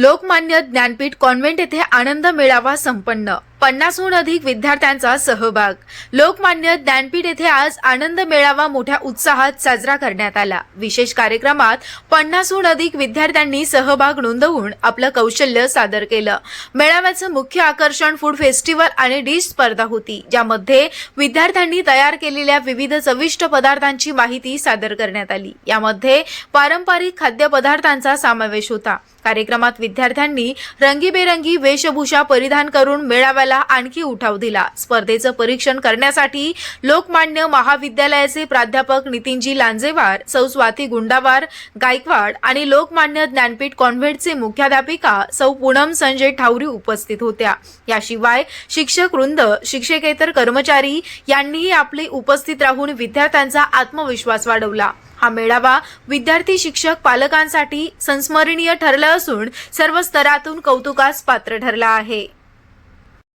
Lokmanya Jnanpith convent येथे आनंद मेळावा संपन्न. पन्नासहून अधिक विद्यार्थ्यांचा सहभाग. लोकमान्य ज्ञानपीठ येथे आज आनंद मेळावा मोठ्या उत्साहात साजरा करण्यात आला. विशेष कार्यक्रमात पन्नासहून अधिक विद्यार्थ्यांनी सहभाग नोंदवून आपलं कौशल्य सादर केलं. मेळाव्याचं मुख्य आकर्षण फूड फेस्टिवल आणि डिश स्पर्धा होती ज्यामध्ये विद्यार्थ्यांनी तयार केलेल्या विविध चविष्ट पदार्थांची माहिती सादर करण्यात आली. यामध्ये पारंपरिक खाद्यपदार्थांचा समावेश होता. कार्यक्रमात विद्यार्थ्यांनी रंगीबेरंगी वेशभूषा परिधान करून मेळाव्याला आणखी उठाव दिला. स्पर्धेचं परीक्षण करण्यासाठी लोकमान्य महाविद्यालयाचे प्राध्यापक नितीनजी लांजेवार सौ स्वाती गुंडावार गायकवाड आणि लोकमान्य ज्ञानपीठ कॉन्व्हेंटचे मुख्याध्यापिका सौ पूनम संजय ठाऊरी उपस्थित होत्या. याशिवाय शिक्षक वृंद शिक्षकेतर कर्मचारी यांनीही आपली उपस्थित राहून विद्यार्थ्यांचा आत्मविश्वास वाढवला. हा मेळावा विद्यार्थी शिक्षक पालकांसाठी संस्मरणीय ठरला असून सर्व स्तरातून कौतुकास पात्र ठरला आहे.